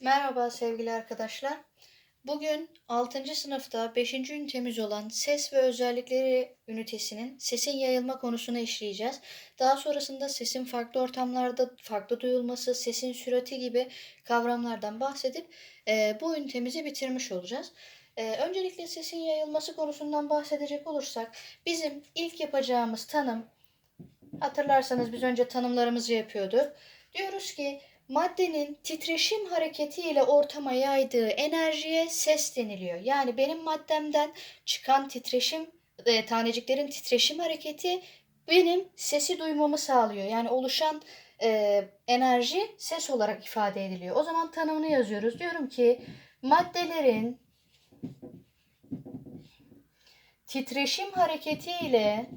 Merhaba sevgili arkadaşlar. Bugün 6. sınıfta 5. ünitemiz olan ses ve özellikleri ünitesinin sesin yayılma konusunu işleyeceğiz. Daha sonrasında sesin farklı ortamlarda farklı duyulması, sesin sürati gibi kavramlardan bahsedip e, bu ünitemizi bitirmiş olacağız. E, öncelikle sesin yayılması konusundan bahsedecek olursak bizim ilk yapacağımız tanım hatırlarsanız biz önce tanımlarımızı yapıyorduk. Diyoruz ki maddenin titreşim hareketiyle ortama yaydığı enerjiye ses deniliyor. Yani benim maddemden çıkan titreşim, e, taneciklerin titreşim hareketi benim sesi duymamı sağlıyor. Yani oluşan e, enerji ses olarak ifade ediliyor. O zaman tanımını yazıyoruz. Diyorum ki maddelerin titreşim hareketiyle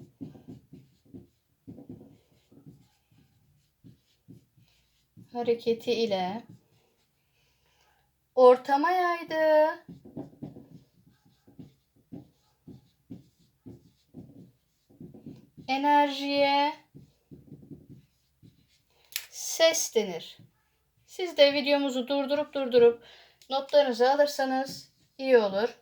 hareketi ile ortama yaydı. Enerjiye ses denir. Siz de videomuzu durdurup durdurup notlarınızı alırsanız iyi olur.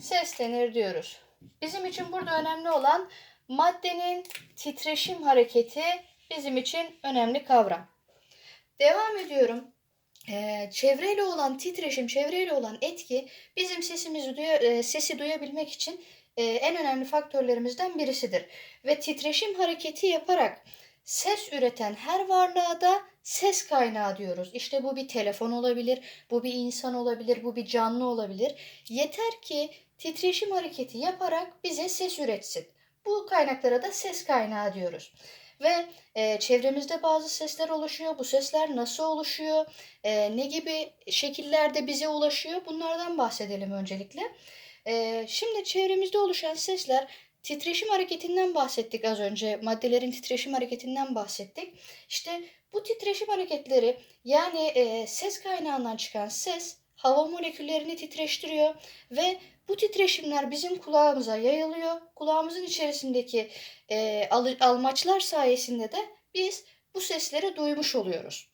Ses denir diyoruz. Bizim için burada önemli olan maddenin titreşim hareketi bizim için önemli kavram. Devam ediyorum. Ee, çevreyle olan titreşim, çevreyle olan etki bizim sesimizi duya, e, sesi duyabilmek için e, en önemli faktörlerimizden birisidir. Ve titreşim hareketi yaparak ses üreten her varlığa da ses kaynağı diyoruz. İşte bu bir telefon olabilir, bu bir insan olabilir, bu bir canlı olabilir. Yeter ki titreşim hareketi yaparak bize ses üretsin. Bu kaynaklara da ses kaynağı diyoruz. Ve e, çevremizde bazı sesler oluşuyor. Bu sesler nasıl oluşuyor? E, ne gibi şekillerde bize ulaşıyor? Bunlardan bahsedelim öncelikle. E, şimdi çevremizde oluşan sesler titreşim hareketinden bahsettik az önce. Maddelerin titreşim hareketinden bahsettik. İşte bu titreşim hareketleri yani e, ses kaynağından çıkan ses hava moleküllerini titreştiriyor ve bu titreşimler bizim kulağımıza yayılıyor. Kulağımızın içerisindeki e, al, almaçlar sayesinde de biz bu sesleri duymuş oluyoruz.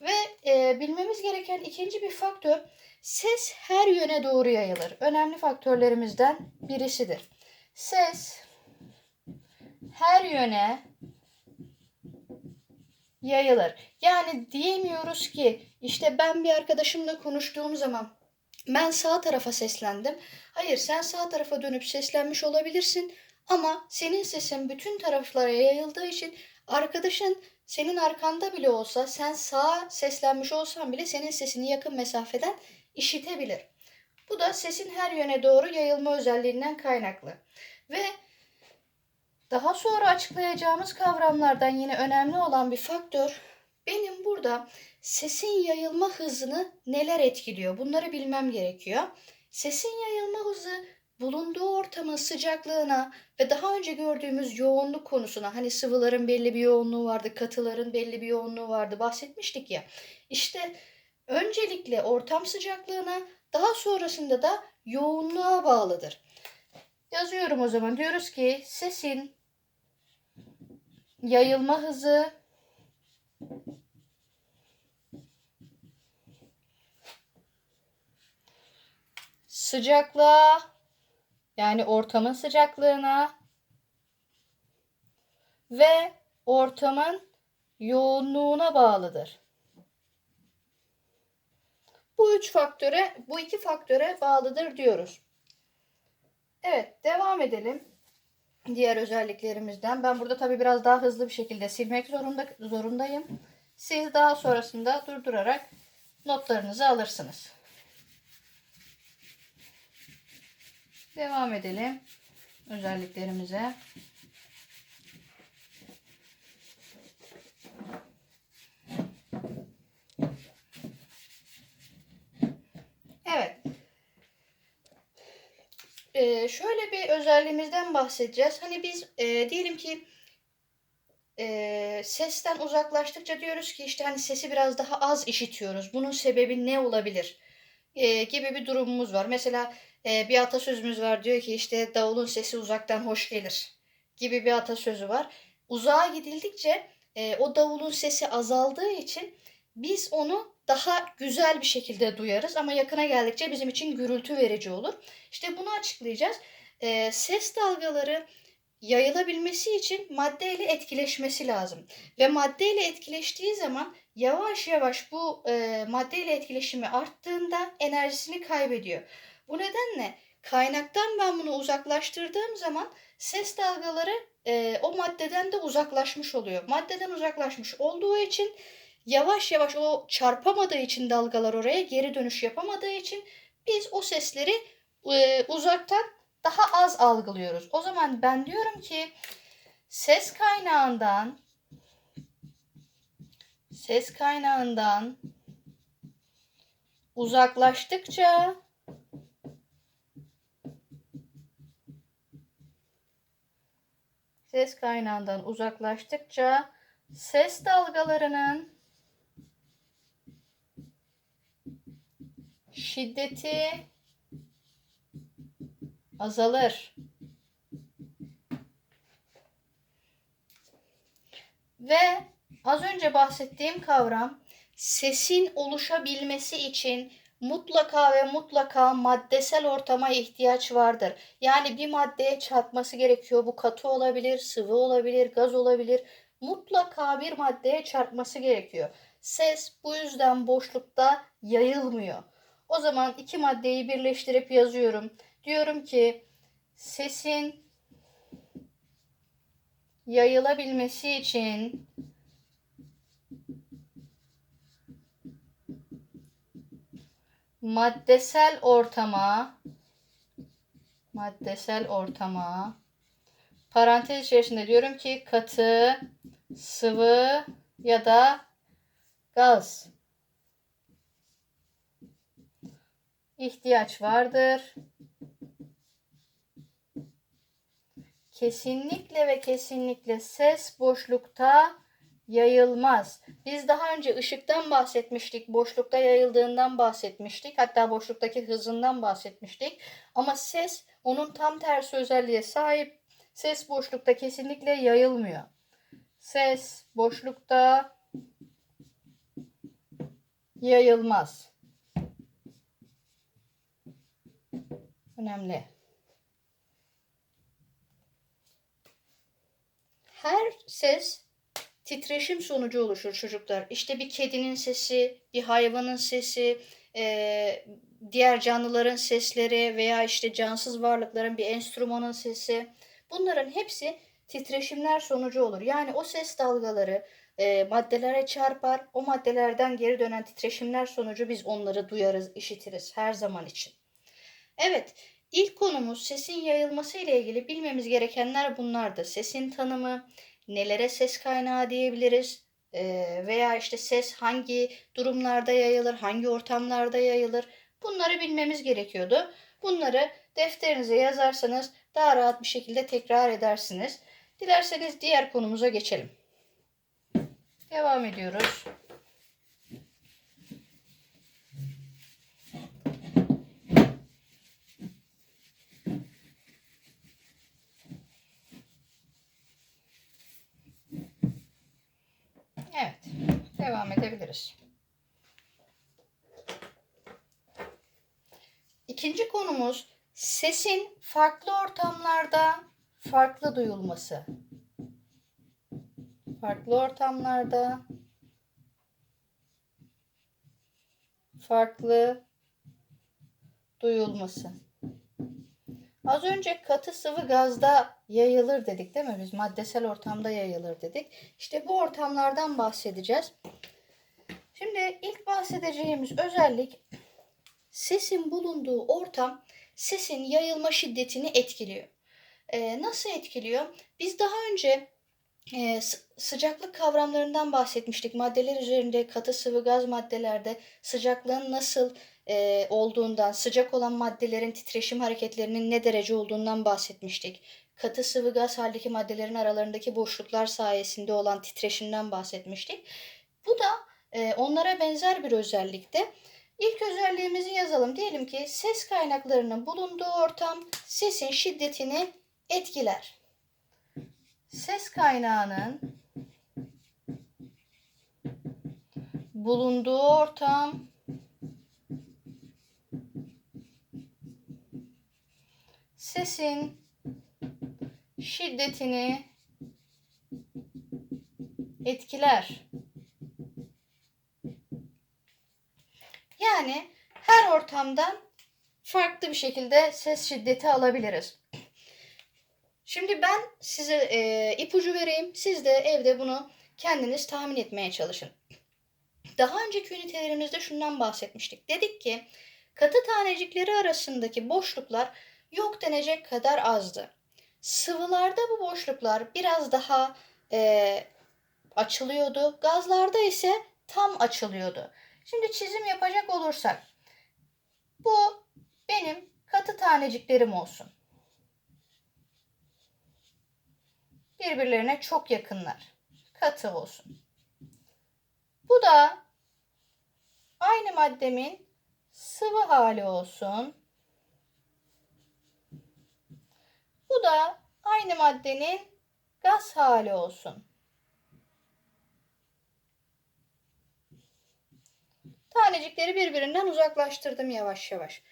Ve e, bilmemiz gereken ikinci bir faktör ses her yöne doğru yayılır. Önemli faktörlerimizden birisidir. Ses her yöne yayılır. Yani diyemiyoruz ki işte ben bir arkadaşımla konuştuğum zaman ben sağ tarafa seslendim. Hayır sen sağ tarafa dönüp seslenmiş olabilirsin ama senin sesin bütün taraflara yayıldığı için arkadaşın senin arkanda bile olsa sen sağa seslenmiş olsan bile senin sesini yakın mesafeden işitebilir. Bu da sesin her yöne doğru yayılma özelliğinden kaynaklı. Ve daha sonra açıklayacağımız kavramlardan yine önemli olan bir faktör benim burada sesin yayılma hızını neler etkiliyor? Bunları bilmem gerekiyor. Sesin yayılma hızı bulunduğu ortamın sıcaklığına ve daha önce gördüğümüz yoğunluk konusuna hani sıvıların belli bir yoğunluğu vardı, katıların belli bir yoğunluğu vardı bahsetmiştik ya. İşte öncelikle ortam sıcaklığına daha sonrasında da yoğunluğa bağlıdır. Yazıyorum o zaman. Diyoruz ki sesin yayılma hızı sıcaklığa yani ortamın sıcaklığına ve ortamın yoğunluğuna bağlıdır. Bu üç faktöre, bu iki faktöre bağlıdır diyoruz. Evet, devam edelim. Diğer özelliklerimizden. Ben burada tabii biraz daha hızlı bir şekilde silmek zorunda zorundayım. Siz daha sonrasında durdurarak notlarınızı alırsınız. Devam edelim özelliklerimize. Evet. Ee, şöyle bir özelliğimizden bahsedeceğiz. Hani biz e, diyelim ki e, sesten uzaklaştıkça diyoruz ki işte hani sesi biraz daha az işitiyoruz. Bunun sebebi ne olabilir? E, gibi bir durumumuz var. Mesela e, bir atasözümüz var diyor ki işte davulun sesi uzaktan hoş gelir gibi bir atasözü var. Uzağa gidildikçe e, o davulun sesi azaldığı için biz onu daha güzel bir şekilde duyarız ama yakına geldikçe bizim için gürültü verici olur. İşte bunu açıklayacağız. Ee, ses dalgaları yayılabilmesi için maddeyle etkileşmesi lazım. Ve maddeyle etkileştiği zaman yavaş yavaş bu e, maddeyle etkileşimi arttığında enerjisini kaybediyor. Bu nedenle kaynaktan ben bunu uzaklaştırdığım zaman ses dalgaları e, o maddeden de uzaklaşmış oluyor. Maddeden uzaklaşmış olduğu için yavaş yavaş o çarpamadığı için dalgalar oraya geri dönüş yapamadığı için biz o sesleri e, uzaktan daha az algılıyoruz. O zaman ben diyorum ki ses kaynağından ses kaynağından uzaklaştıkça ses kaynağından uzaklaştıkça ses dalgalarının şiddeti azalır. Ve az önce bahsettiğim kavram sesin oluşabilmesi için mutlaka ve mutlaka maddesel ortama ihtiyaç vardır. Yani bir maddeye çarpması gerekiyor. Bu katı olabilir, sıvı olabilir, gaz olabilir. Mutlaka bir maddeye çarpması gerekiyor. Ses bu yüzden boşlukta yayılmıyor. O zaman iki maddeyi birleştirip yazıyorum. Diyorum ki sesin yayılabilmesi için maddesel ortama maddesel ortama parantez içerisinde diyorum ki katı, sıvı ya da gaz ihtiyaç vardır. Kesinlikle ve kesinlikle ses boşlukta yayılmaz. Biz daha önce ışıktan bahsetmiştik, boşlukta yayıldığından bahsetmiştik. Hatta boşluktaki hızından bahsetmiştik. Ama ses onun tam tersi özelliğe sahip. Ses boşlukta kesinlikle yayılmıyor. Ses boşlukta yayılmaz. Önemli. Her ses titreşim sonucu oluşur çocuklar. İşte bir kedinin sesi, bir hayvanın sesi, e, diğer canlıların sesleri veya işte cansız varlıkların bir enstrümanın sesi. Bunların hepsi titreşimler sonucu olur. Yani o ses dalgaları e, maddelere çarpar. O maddelerden geri dönen titreşimler sonucu biz onları duyarız, işitiriz her zaman için. Evet, ilk konumuz sesin yayılması ile ilgili bilmemiz gerekenler bunlardı. Sesin tanımı, nelere ses kaynağı diyebiliriz ee, veya işte ses hangi durumlarda yayılır, hangi ortamlarda yayılır bunları bilmemiz gerekiyordu. Bunları defterinize yazarsanız daha rahat bir şekilde tekrar edersiniz. Dilerseniz diğer konumuza geçelim. Devam ediyoruz. Evet, devam edebiliriz. İkinci konumuz sesin farklı ortamlarda farklı duyulması. Farklı ortamlarda farklı duyulması. Az önce katı sıvı gazda yayılır dedik değil mi? Biz maddesel ortamda yayılır dedik. İşte bu ortamlardan bahsedeceğiz. Şimdi ilk bahsedeceğimiz özellik sesin bulunduğu ortam sesin yayılma şiddetini etkiliyor. Ee, nasıl etkiliyor? Biz daha önce e, sıcaklık kavramlarından bahsetmiştik. Maddeler üzerinde katı sıvı gaz maddelerde sıcaklığın nasıl e, olduğundan, sıcak olan maddelerin titreşim hareketlerinin ne derece olduğundan bahsetmiştik. Katı sıvı gaz haldeki maddelerin aralarındaki boşluklar sayesinde olan titreşimden bahsetmiştik. Bu da e, onlara benzer bir özellikte. İlk özelliğimizi yazalım. Diyelim ki ses kaynaklarının bulunduğu ortam sesin şiddetini etkiler. Ses kaynağının bulunduğu ortam sesin şiddetini etkiler. Yani her ortamdan farklı bir şekilde ses şiddeti alabiliriz. Şimdi ben size e, ipucu vereyim. Siz de evde bunu kendiniz tahmin etmeye çalışın. Daha önceki ünitelerimizde şundan bahsetmiştik. Dedik ki katı tanecikleri arasındaki boşluklar yok denecek kadar azdı. Sıvılarda bu boşluklar biraz daha e, açılıyordu. Gazlarda ise tam açılıyordu. Şimdi çizim yapacak olursak bu benim katı taneciklerim olsun. Birbirlerine çok yakınlar. Katı olsun. Bu da aynı maddemin sıvı hali olsun. Bu da aynı maddenin gaz hali olsun. Tanecikleri birbirinden uzaklaştırdım yavaş yavaş.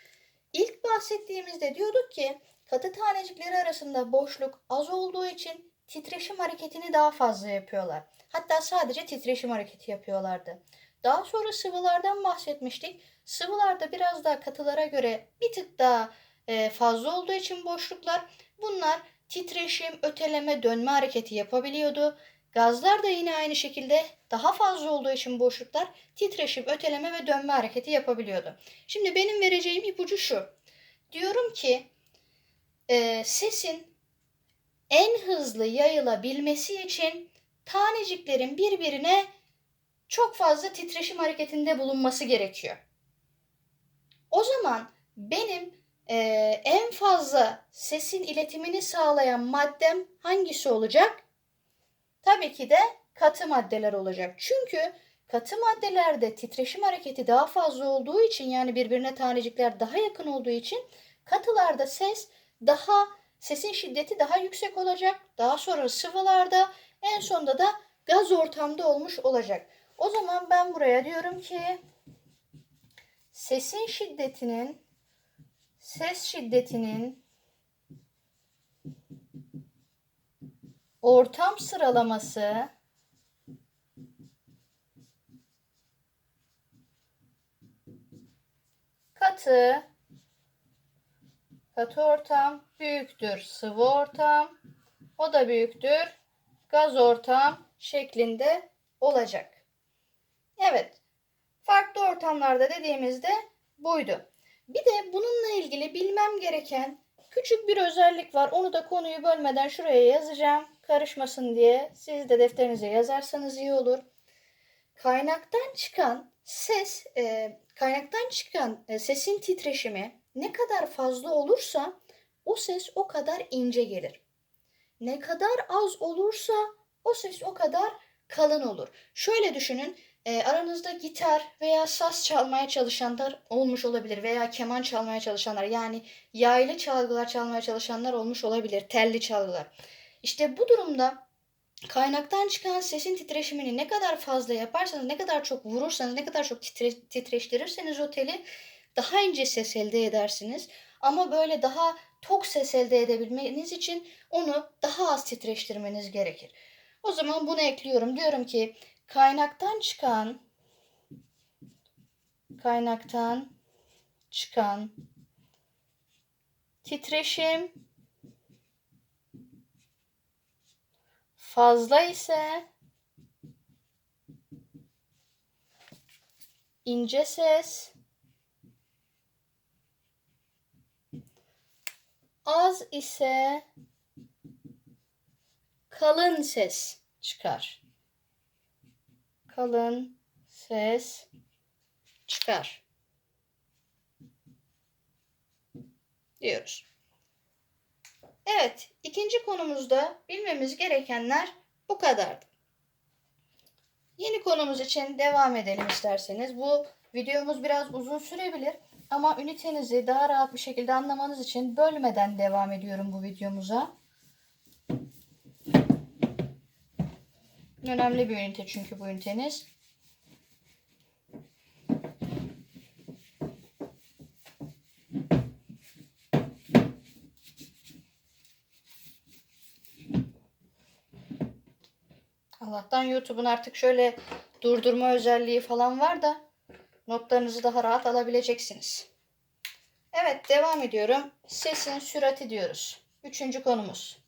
İlk bahsettiğimizde diyorduk ki katı tanecikleri arasında boşluk az olduğu için titreşim hareketini daha fazla yapıyorlar. Hatta sadece titreşim hareketi yapıyorlardı. Daha sonra sıvılardan bahsetmiştik. Sıvılarda biraz daha katılara göre bir tık daha fazla olduğu için boşluklar bunlar titreşim, öteleme, dönme hareketi yapabiliyordu. Gazlar da yine aynı şekilde daha fazla olduğu için boşluklar titreşim, öteleme ve dönme hareketi yapabiliyordu. Şimdi benim vereceğim ipucu şu. Diyorum ki e, sesin en hızlı yayılabilmesi için taneciklerin birbirine çok fazla titreşim hareketinde bulunması gerekiyor. O zaman benim e, en fazla sesin iletimini sağlayan maddem hangisi olacak? Tabii ki de katı maddeler olacak. Çünkü katı maddelerde titreşim hareketi daha fazla olduğu için yani birbirine tanecikler daha yakın olduğu için katılarda ses daha sesin şiddeti daha yüksek olacak. Daha sonra sıvılarda en sonunda da gaz ortamda olmuş olacak. O zaman ben buraya diyorum ki sesin şiddetinin ses şiddetinin ortam sıralaması katı katı ortam büyüktür sıvı ortam o da büyüktür gaz ortam şeklinde olacak. Evet. Farklı ortamlarda dediğimizde buydu. Bir de bununla ilgili bilmem gereken küçük bir özellik var. Onu da konuyu bölmeden şuraya yazacağım. Karışmasın diye. Siz de defterinize yazarsanız iyi olur. Kaynaktan çıkan ses, e, kaynaktan çıkan e, sesin titreşimi ne kadar fazla olursa o ses o kadar ince gelir. Ne kadar az olursa o ses o kadar kalın olur. Şöyle düşünün. E, aranızda gitar veya saz çalmaya çalışanlar olmuş olabilir veya keman çalmaya çalışanlar yani yaylı çalgılar çalmaya çalışanlar olmuş olabilir. Telli çalgılar. İşte bu durumda kaynaktan çıkan sesin titreşimini ne kadar fazla yaparsanız, ne kadar çok vurursanız, ne kadar çok titre, titreştirirseniz o teli daha ince ses elde edersiniz. Ama böyle daha tok ses elde edebilmeniz için onu daha az titreştirmeniz gerekir. O zaman bunu ekliyorum. Diyorum ki kaynaktan çıkan kaynaktan çıkan titreşim fazla ise ince ses az ise kalın ses çıkar. Kalın ses çıkar. Diyoruz. Evet, ikinci konumuzda bilmemiz gerekenler bu kadardı. Yeni konumuz için devam edelim isterseniz. Bu videomuz biraz uzun sürebilir ama ünitenizi daha rahat bir şekilde anlamanız için bölmeden devam ediyorum bu videomuza. Önemli bir ünite çünkü bu üniteniz. Allah'tan YouTube'un artık şöyle durdurma özelliği falan var da notlarınızı daha rahat alabileceksiniz. Evet devam ediyorum. Sesin sürati diyoruz. Üçüncü konumuz.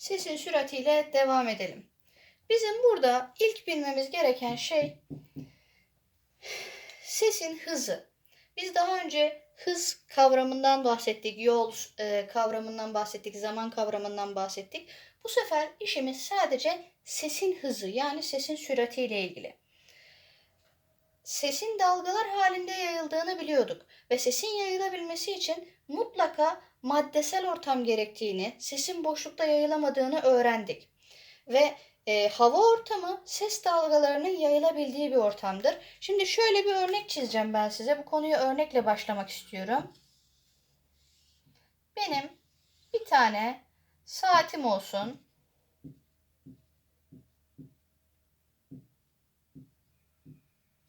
Sesin süratiyle devam edelim. Bizim burada ilk bilmemiz gereken şey sesin hızı. Biz daha önce hız kavramından bahsettik, yol e, kavramından bahsettik, zaman kavramından bahsettik. Bu sefer işimiz sadece sesin hızı yani sesin süratiyle ilgili. Sesin dalgalar halinde yayıldığını biliyorduk ve sesin yayılabilmesi için mutlaka maddesel ortam gerektiğini, sesin boşlukta yayılamadığını öğrendik. Ve e, hava ortamı ses dalgalarının yayılabildiği bir ortamdır. Şimdi şöyle bir örnek çizeceğim ben size. Bu konuyu örnekle başlamak istiyorum. Benim bir tane saatim olsun.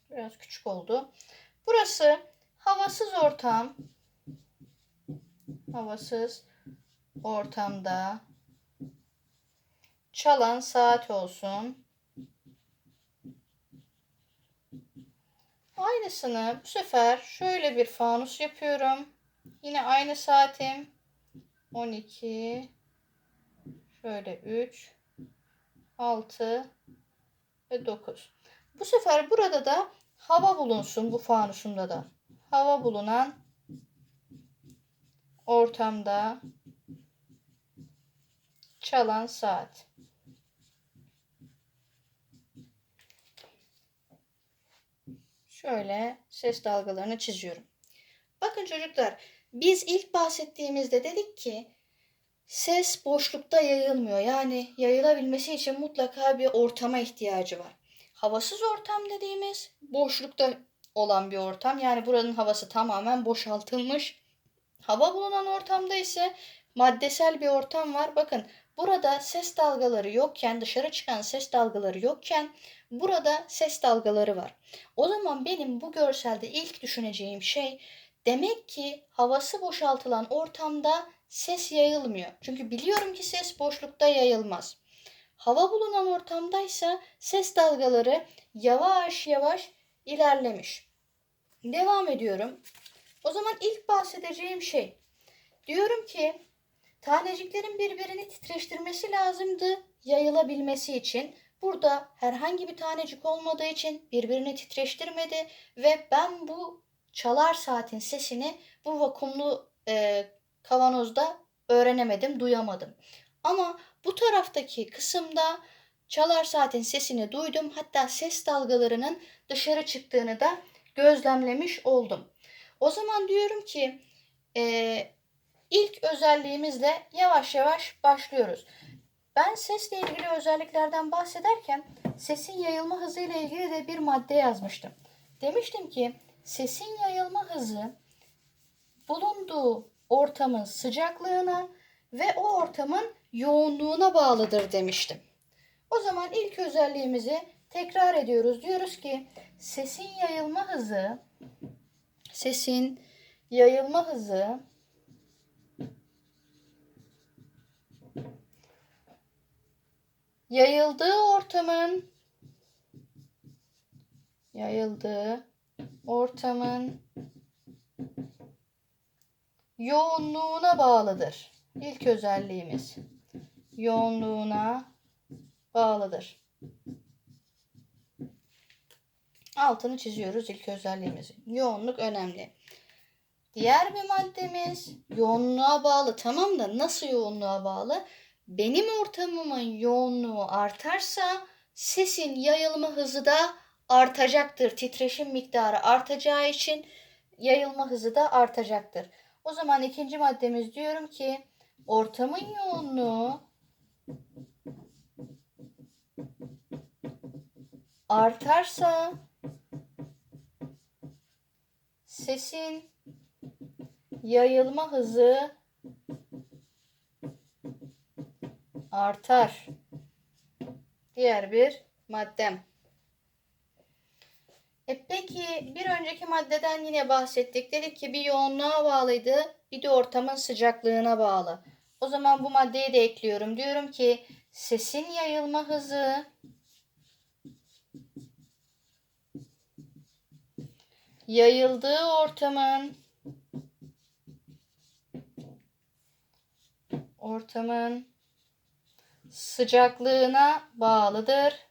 Biraz küçük oldu. Burası havasız ortam. Havasız ortamda çalan saat olsun. Aynısını bu sefer şöyle bir fanus yapıyorum. Yine aynı saatim. 12 şöyle 3 6 ve 9. Bu sefer burada da hava bulunsun bu fanusumda da. Hava bulunan ortamda çalan saat. Şöyle ses dalgalarını çiziyorum. Bakın çocuklar, biz ilk bahsettiğimizde dedik ki ses boşlukta yayılmıyor. Yani yayılabilmesi için mutlaka bir ortama ihtiyacı var. Havasız ortam dediğimiz boşlukta olan bir ortam. Yani buranın havası tamamen boşaltılmış. Hava bulunan ortamda ise maddesel bir ortam var. Bakın burada ses dalgaları yokken, dışarı çıkan ses dalgaları yokken burada ses dalgaları var. O zaman benim bu görselde ilk düşüneceğim şey demek ki havası boşaltılan ortamda ses yayılmıyor. Çünkü biliyorum ki ses boşlukta yayılmaz. Hava bulunan ortamdaysa ses dalgaları yavaş yavaş ilerlemiş. Devam ediyorum. O zaman ilk bahsedeceğim şey diyorum ki taneciklerin birbirini titreştirmesi lazımdı yayılabilmesi için. Burada herhangi bir tanecik olmadığı için birbirini titreştirmedi ve ben bu çalar saatin sesini bu vakumlu e, kavanozda öğrenemedim, duyamadım. Ama bu taraftaki kısımda çalar saatin sesini duydum. Hatta ses dalgalarının dışarı çıktığını da gözlemlemiş oldum. O zaman diyorum ki e, ilk özelliğimizle yavaş yavaş başlıyoruz. Ben sesle ilgili özelliklerden bahsederken sesin yayılma hızı ile ilgili de bir madde yazmıştım. Demiştim ki sesin yayılma hızı bulunduğu ortamın sıcaklığına ve o ortamın yoğunluğuna bağlıdır demiştim. O zaman ilk özelliğimizi tekrar ediyoruz. Diyoruz ki sesin yayılma hızı sesin yayılma hızı yayıldığı ortamın yayıldığı ortamın yoğunluğuna bağlıdır. İlk özelliğimiz yoğunluğuna bağlıdır. Altını çiziyoruz ilk özelliğimizi. Yoğunluk önemli. Diğer bir maddemiz yoğunluğa bağlı. Tamam da nasıl yoğunluğa bağlı? Benim ortamımın yoğunluğu artarsa sesin yayılma hızı da artacaktır. Titreşim miktarı artacağı için yayılma hızı da artacaktır. O zaman ikinci maddemiz diyorum ki ortamın yoğunluğu artarsa sesin yayılma hızı artar. Diğer bir maddem. E peki bir önceki maddeden yine bahsettik. Dedik ki bir yoğunluğa bağlıydı, bir de ortamın sıcaklığına bağlı. O zaman bu maddeyi de ekliyorum. Diyorum ki sesin yayılma hızı yayıldığı ortamın ortamın sıcaklığına bağlıdır.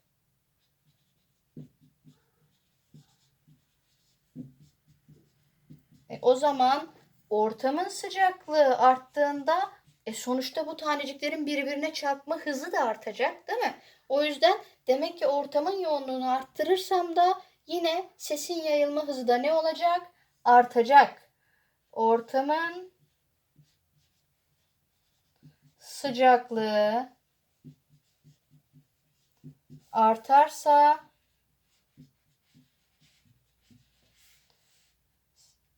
E, o zaman ortamın sıcaklığı arttığında e, sonuçta bu taneciklerin birbirine çarpma hızı da artacak, değil mi? O yüzden demek ki ortamın yoğunluğunu arttırırsam da yine sesin yayılma hızı da ne olacak? Artacak. Ortamın sıcaklığı artarsa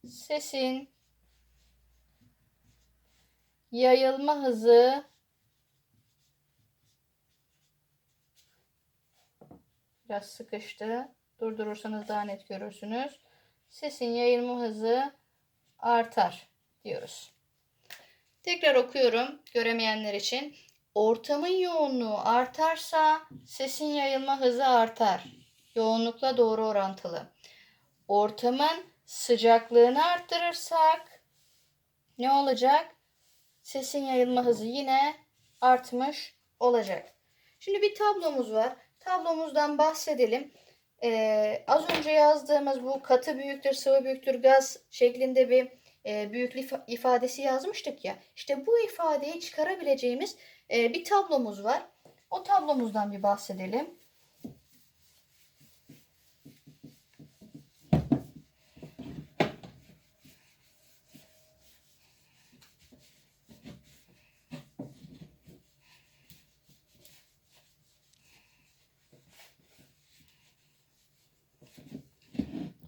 sesin yayılma hızı biraz sıkıştı. Durdurursanız daha net görürsünüz. Sesin yayılma hızı artar diyoruz. Tekrar okuyorum göremeyenler için. Ortamın yoğunluğu artarsa sesin yayılma hızı artar. Yoğunlukla doğru orantılı. Ortamın sıcaklığını arttırırsak ne olacak? Sesin yayılma hızı yine artmış olacak. Şimdi bir tablomuz var. Tablomuzdan bahsedelim. Ee, az önce yazdığımız bu katı büyüktür, sıvı büyüktür, gaz şeklinde bir e, büyüklük ifadesi yazmıştık ya. İşte bu ifadeyi çıkarabileceğimiz e, bir tablomuz var. O tablomuzdan bir bahsedelim.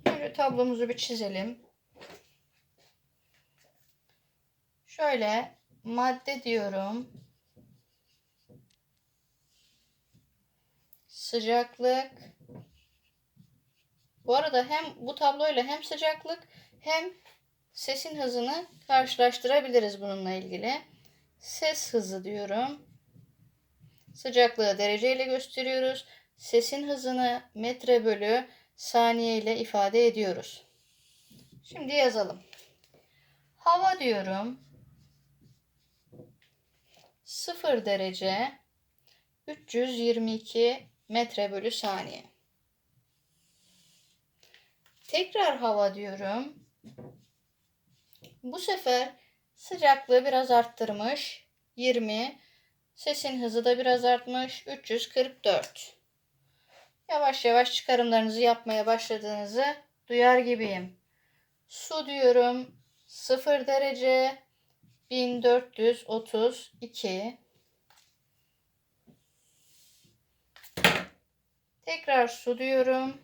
Şöyle tablomuzu bir çizelim. Şöyle madde diyorum. Sıcaklık. Bu arada hem bu tabloyla hem sıcaklık hem sesin hızını karşılaştırabiliriz bununla ilgili. Ses hızı diyorum. Sıcaklığı dereceyle gösteriyoruz. Sesin hızını metre bölü saniye ile ifade ediyoruz. Şimdi yazalım. Hava diyorum. 0 derece 322 metre bölü saniye. Tekrar hava diyorum. Bu sefer sıcaklığı biraz arttırmış. 20. Sesin hızı da biraz artmış. 344. Yavaş yavaş çıkarımlarınızı yapmaya başladığınızı duyar gibiyim. Su diyorum 0 derece 1432 Tekrar su diyorum.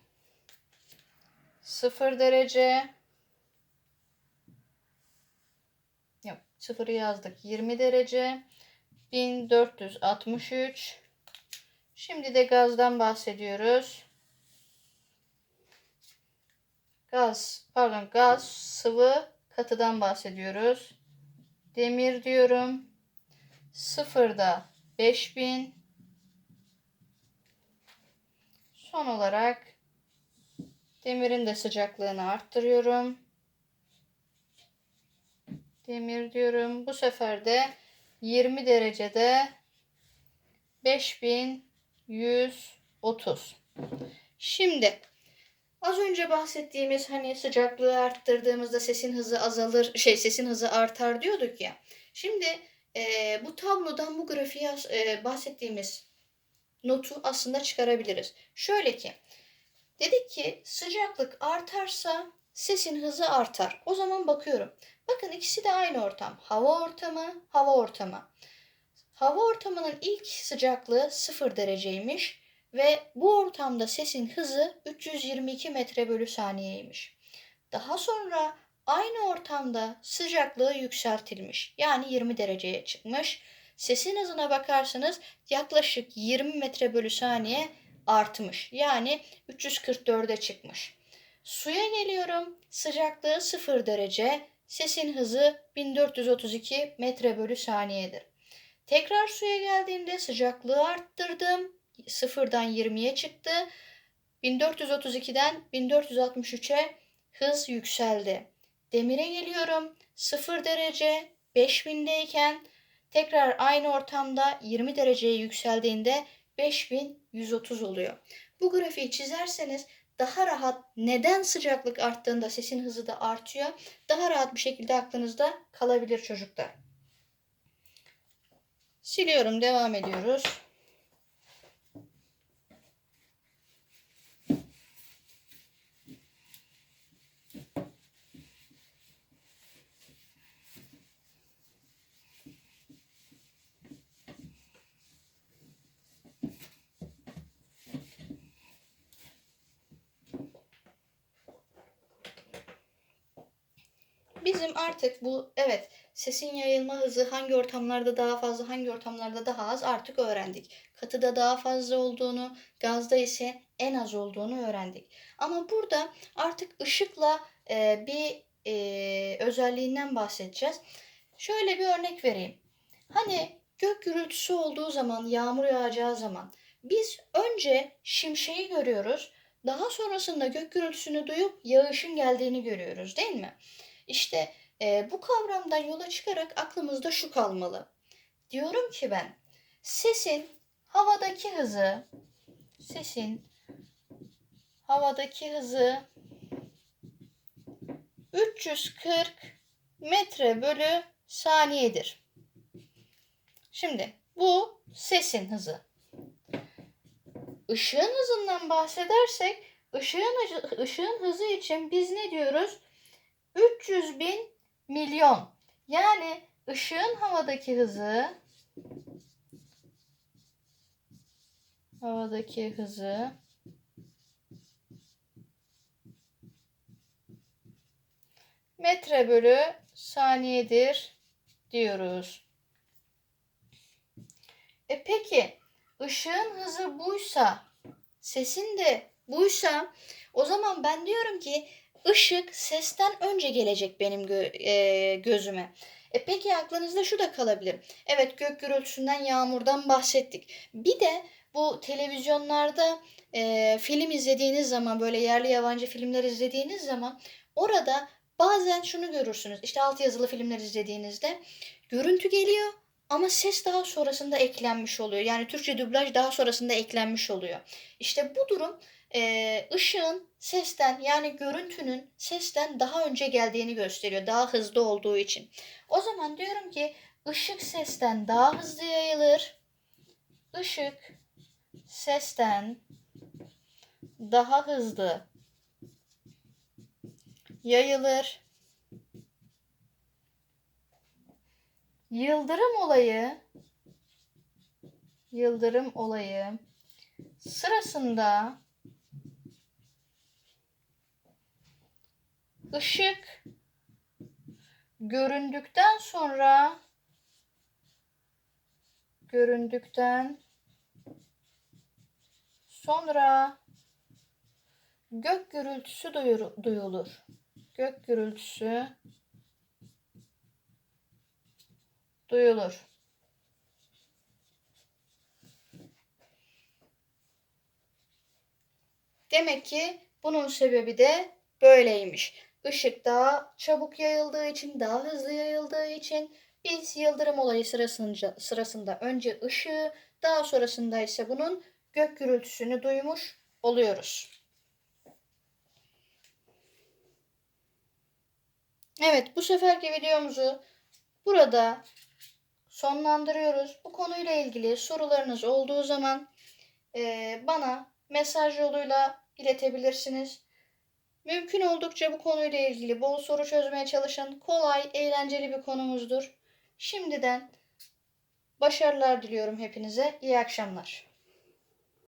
0 derece Yok, sıfırı yazdık. 20 derece 1463 Şimdi de gazdan bahsediyoruz. Gaz, pardon gaz, sıvı, katıdan bahsediyoruz. Demir diyorum. Sıfırda 5000. Son olarak demirin de sıcaklığını arttırıyorum. Demir diyorum. Bu sefer de 20 derecede 5130. Şimdi az önce bahsettiğimiz hani sıcaklığı arttırdığımızda sesin hızı azalır, şey sesin hızı artar diyorduk ya. Şimdi e, bu tablodan bu grafiğe e, bahsettiğimiz notu aslında çıkarabiliriz. Şöyle ki dedik ki sıcaklık artarsa sesin hızı artar. O zaman bakıyorum. Bakın ikisi de aynı ortam. Hava ortamı, hava ortamı. Hava ortamının ilk sıcaklığı 0 dereceymiş ve bu ortamda sesin hızı 322 metre bölü saniyeymiş. Daha sonra aynı ortamda sıcaklığı yükseltilmiş. Yani 20 dereceye çıkmış. Sesin hızına bakarsanız yaklaşık 20 metre bölü saniye artmış. Yani 344'e çıkmış. Suya geliyorum. Sıcaklığı 0 derece. Sesin hızı 1432 metre bölü saniyedir. Tekrar suya geldiğimde sıcaklığı arttırdım. Sıfırdan 20'ye çıktı. 1432'den 1463'e hız yükseldi. Demire geliyorum. 0 derece 5000'deyken tekrar aynı ortamda 20 dereceye yükseldiğinde 5130 oluyor. Bu grafiği çizerseniz daha rahat neden sıcaklık arttığında sesin hızı da artıyor daha rahat bir şekilde aklınızda kalabilir çocuklar. Siliyorum devam ediyoruz. Bizim artık bu evet sesin yayılma hızı hangi ortamlarda daha fazla hangi ortamlarda daha az artık öğrendik. Katıda daha fazla olduğunu, gazda ise en az olduğunu öğrendik. Ama burada artık ışıkla e, bir e, özelliğinden bahsedeceğiz. Şöyle bir örnek vereyim. Hani gök gürültüsü olduğu zaman, yağmur yağacağı zaman biz önce şimşeği görüyoruz. Daha sonrasında gök gürültüsünü duyup yağışın geldiğini görüyoruz değil mi? İşte e, bu kavramdan yola çıkarak aklımızda şu kalmalı. Diyorum ki ben sesin havadaki hızı sesin havadaki hızı 340 metre bölü saniyedir. Şimdi bu sesin hızı. Işığın hızından bahsedersek ışığın, ışığın hızı için biz ne diyoruz? 300 bin milyon. Yani ışığın havadaki hızı havadaki hızı metre bölü saniyedir diyoruz. E peki ışığın hızı buysa, sesin de buysa o zaman ben diyorum ki ışık sesten önce gelecek benim gö- e, gözüme. E peki aklınızda şu da kalabilir. Evet gök gürültüsünden, yağmurdan bahsettik. Bir de bu televizyonlarda e, film izlediğiniz zaman böyle yerli yabancı filmler izlediğiniz zaman orada bazen şunu görürsünüz. İşte altyazılı filmler izlediğinizde görüntü geliyor ama ses daha sonrasında eklenmiş oluyor. Yani Türkçe dublaj daha sonrasında eklenmiş oluyor. İşte bu durum e, ışığın sesten yani görüntünün sesten daha önce geldiğini gösteriyor. Daha hızlı olduğu için. O zaman diyorum ki ışık sesten daha hızlı yayılır. Işık sesten daha hızlı yayılır. Yıldırım olayı yıldırım olayı sırasında ışık göründükten sonra göründükten sonra gök gürültüsü duyulur. Gök gürültüsü duyulur. Demek ki bunun sebebi de böyleymiş. Işık daha çabuk yayıldığı için, daha hızlı yayıldığı için biz yıldırım olayı sırasında, sırasında önce ışığı, daha sonrasında ise bunun gök gürültüsünü duymuş oluyoruz. Evet, bu seferki videomuzu burada sonlandırıyoruz. Bu konuyla ilgili sorularınız olduğu zaman e, bana mesaj yoluyla iletebilirsiniz. Mümkün oldukça bu konuyla ilgili bol soru çözmeye çalışın. Kolay, eğlenceli bir konumuzdur. Şimdiden başarılar diliyorum hepinize. İyi akşamlar.